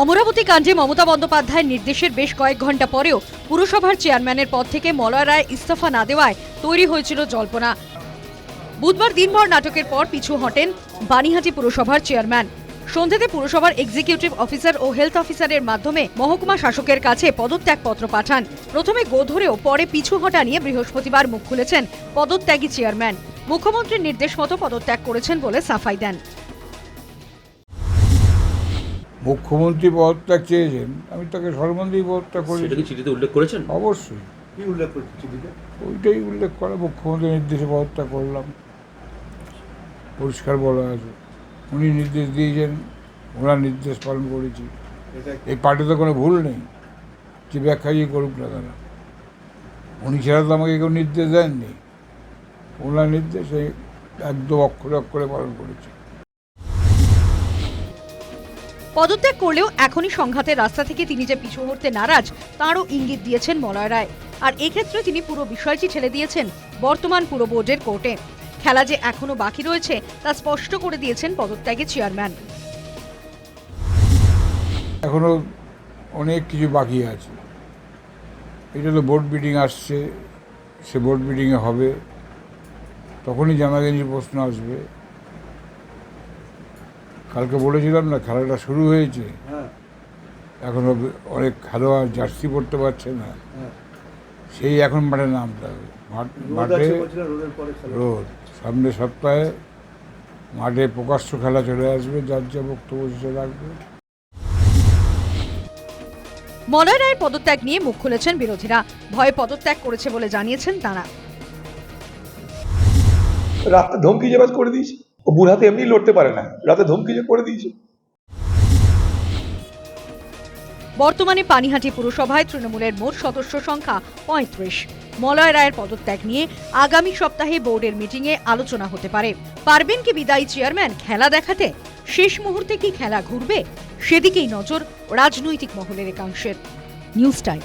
অমরাবতী কাণ্ডে মমতা বন্দ্যোপাধ্যায়ের নির্দেশের বেশ কয়েক ঘণ্টা পরেও পুরসভার চেয়ারম্যানের পদ থেকে মলয় রায় ইস্তফা না দেওয়ায় তৈরি হয়েছিল জল্পনা। বুধবার দিনভর নাটকের পর পিছু হটেন বানিহাটি পুরসভার চেয়ারম্যান। সন্ধ্যেতে পুরসভার এক্সিকিউটিভ অফিসার ও হেলথ অফিসারের মাধ্যমে মহকুমা শাসকের কাছে পদত্যাগপত্র পাঠান। প্রথমে গোধরেও পরে পিছু হটা নিয়ে বৃহস্পতিবার মুখ খুলেছেন পদত্যাগী চেয়ারম্যান। মুখ্যমন্ত্রীর নির্দেশ মতো পদত্যাগ করেছেন বলে সাফাই দেন। মুখ্যমন্ত্রী পদত্যাগ চেয়েছেন আমি তাকে সর্বমন্ত্রী পদত্যাগ করি সেটা কি চিঠিতে উল্লেখ করেছেন? অবশ্যই। কি উল্লেখ করছে চিঠিতে? ওইটাই উল্লেখ করে মুখ্যমন্ত্রীর নির্দেশে পদত্যাগ করলাম। পরিষ্কার বলা আছে। উনি নির্দেশ দিয়েছেন ওনার নির্দেশ পালন করেছি। এটা এই পার্টিতে কোনো ভুল নেই যে ব্যাখ্যা ব্যাখ্যাই করুক না তারা উনি ছাড়া তো আমাকে কেউ নির্দেশ দেননি। ওনার নির্দেশে একদম অক্ষরে অক্ষরে পালন করেছি। পদত্যাগ করলেও এখনই সংঘাতের রাস্তা থেকে তিনি যে পিছু হতে নারাজ, তাঁরও ইঙ্গিত দিয়েছেন মলয় রায়। আর এক্ষেত্রে তিনি পুরো বিষয়টি ঠেলে দিয়েছেন বর্তমান পুরো বোর্ডের কোর্টে। খেলা যে এখনও বাকি রয়েছে, তা স্পষ্ট করে দিয়েছেন পদত্যাগী চেয়ারম্যান। এখনও অনেক কিছু বাকি আছে। এটা তো বোর্ড মিটিং আসছে, সে বোর্ড মিটিংয়ে হবে, তখনই জানাজানির প্রশ্ন আসবে। কালকে বলেছিলাম না খেলাটা শুরু হয়েছে। হ্যাঁ। এখনও অনেক খেলোয়াড় জার্সি পড়তে পারছে না। হ্যাঁ। সেই এখন মাঠে নামতে হবে। মাঠ রোদ সামনের সপ্তাহে মাঠে প্রকাশ্য খেলা চলে আসবে যার যা বক্তব্য সে রাখবে। মলয় রায়ের পদত্যাগ নিয়ে মুখ খুলেছেন বিরোধীরা। ভয়ে পদত্যাগ করেছে বলে জানিয়েছেন তারা। ধমকি জেবাজ করে দিয়েছে। ও বুড়াতে এমনি লড়তে পারে না। রাতে ধমকি যে করে দিয়েছে। বর্তমানে পানিহাটি পুরসভায় তৃণমূলের মোট সদস্য সংখ্যা পঁয়ত্রিশ। মলয় রায়ের পদত্যাগ নিয়ে আগামী সপ্তাহে বোর্ডের মিটিংয়ে আলোচনা হতে পারে। পারবেন কি বিদায়ী চেয়ারম্যান খেলা দেখাতে? শেষ মুহূর্তে কি খেলা ঘুরবে? সেদিকেই নজর রাজনৈতিক মহলের একাংশের। News time.